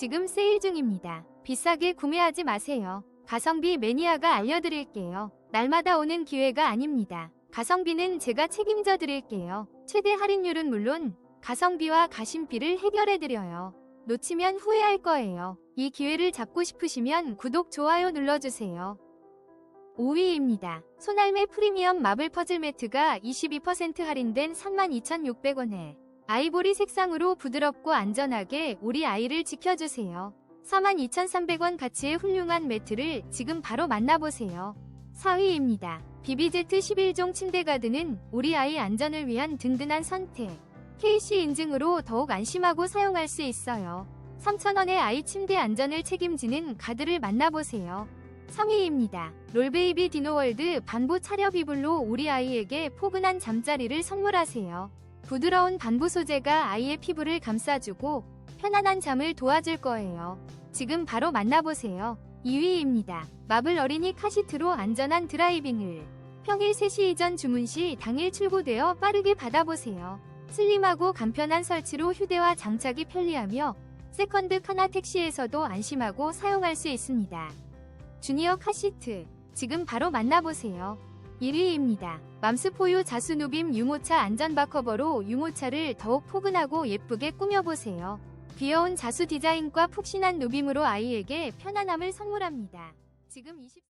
지금 세일 중입니다. 비싸게 구매하지 마세요. 가성비 매니아가 알려드릴게요. 날마다 오는 기회가 아닙니다. 가성비는 제가 책임져 드릴게요. 최대 할인율은 물론 가성비와 가심비를 해결해 드려요. 놓치면 후회할 거예요. 이 기회를 잡고 싶으시면 구독, 좋아요 눌러주세요. 5위입니다. 손알매 프리미엄 마블 퍼즐 매트가 22% 할인된 32,600원에 아이보리 색상으로 부드럽고 안전하게 우리 아이를 지켜주세요. 42,300원 가치의 훌륭한 매트를 지금 바로 만나보세요. 4위입니다. 비비제트 11종 침대 가드는 우리 아이 안전을 위한 든든한 선택. KC 인증으로 더욱 안심하고 사용할 수 있어요. 3,000원의 아이 침대 안전을 책임지는 가드를 만나보세요. 3위입니다. 롤베이비 디노월드 반부 차렵 이불로 우리 아이에게 포근한 잠자리를 선물하세요. 부드러운 반부 소재가 아이의 피부를 감싸주고 편안한 잠을 도와줄 거예요. 지금 바로 만나보세요. 2위입니다. 마블 어린이 카시트로 안전한 드라이빙을 평일 3시 이전 주문 시 당일 출고되어 빠르게 받아보세요. 슬림하고 간편한 설치로 휴대와 장착이 편리하며 세컨드 카나 택시에서도 안심하고 사용할 수 있습니다. 주니어 카시트 지금 바로 만나보세요. 1위입니다. 맘스포유 자수누빔 유모차 안전바 커버로 유모차를 더욱 포근하고 예쁘게 꾸며보세요. 귀여운 자수 디자인과 푹신한 누빔으로 아이에게 편안함을 선물합니다. 지금 20...